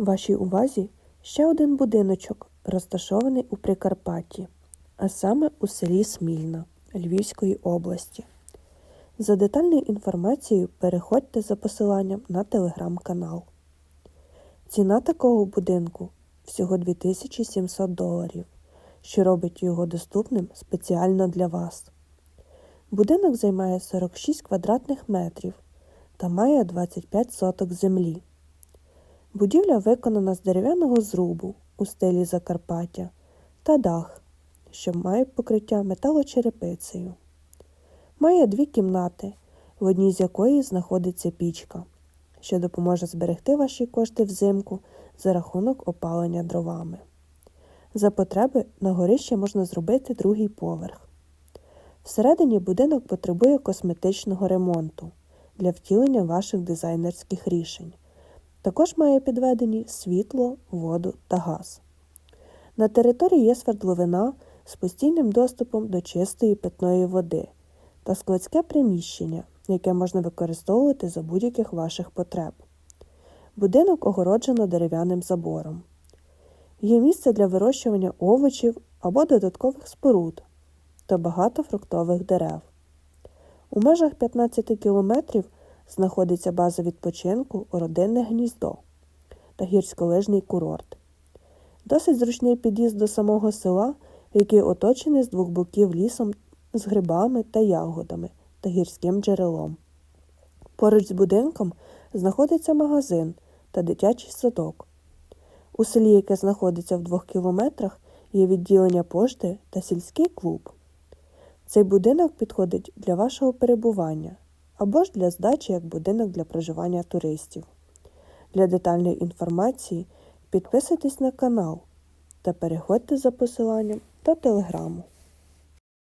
Вашій увазі ще один будиночок, розташований у Прикарпатті, а саме у селі Смільна Львівської області. За детальною інформацією переходьте за посиланням на телеграм-канал. Ціна такого будинку всього 2700 доларів, що робить його доступним спеціально для вас. Будинок займає 46 квадратних метрів та має 25 соток землі. Будівля виконана з дерев'яного зрубу у стилі Закарпаття та дах, що має покриття металочерепицею. Має дві кімнати, в одній з якої знаходиться пічка, що допоможе зберегти ваші кошти взимку за рахунок опалення дровами. За потреби на горищі можна зробити другий поверх. Всередині будинок потребує косметичного ремонту для втілення ваших дизайнерських рішень. Також має підведені світло, воду та газ. На території є свердловина з постійним доступом до чистої питної води та складське приміщення, яке можна використовувати за будь-яких ваших потреб. Будинок огороджено дерев'яним забором. Є місце для вирощування овочів або додаткових споруд та багато фруктових дерев. У межах 15 кілометрів знаходиться база відпочинку родинне гніздо та гірськолижний курорт. Досить зручний під'їзд до самого села, який оточений з двох боків лісом з грибами та ягодами та гірським джерелом. Поруч з будинком знаходиться магазин та дитячий садок. У селі, яке знаходиться в двох кілометрах, є відділення пошти та сільський клуб. Цей будинок підходить для вашого перебування або ж для здачі як будинок для проживання туристів. Для детальної інформації підписуйтесь на канал та переходьте за посиланням та телеграму.